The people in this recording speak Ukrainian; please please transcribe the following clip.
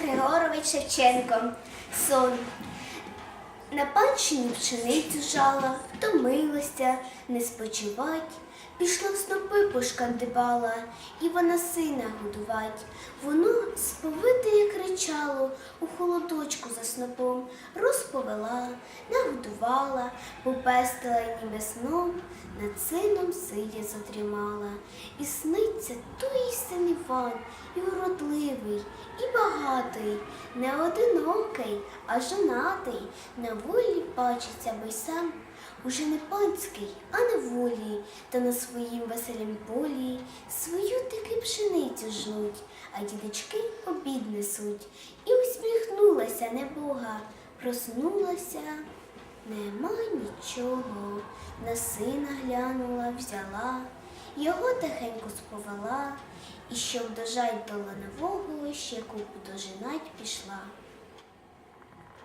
Григорович Шевченко. Сон. На панщині пшеницю жала, втомилася, не спочивать. Пішла в снопи пошкандибала, і вона сина годувать. Воно сповите кричало, у холодочку за снопом, розповела, нагодувала, попестила ніби сном, над сином сидя задрімала. І сниться той син Іван, і уродливий, багатий, не одинокий, а жонатий, на волі бачиться, бо й сам уже не панський, а на волі, та на своїм веселім полі свою таки пшеницю жнуть, а дідочки обід несуть. І усміхнулася небога, проснулася, нема нічого. На сина глянула, взяла, його тихенько сповела, і щоб дожать до ланового, ще купу дожинать пішла.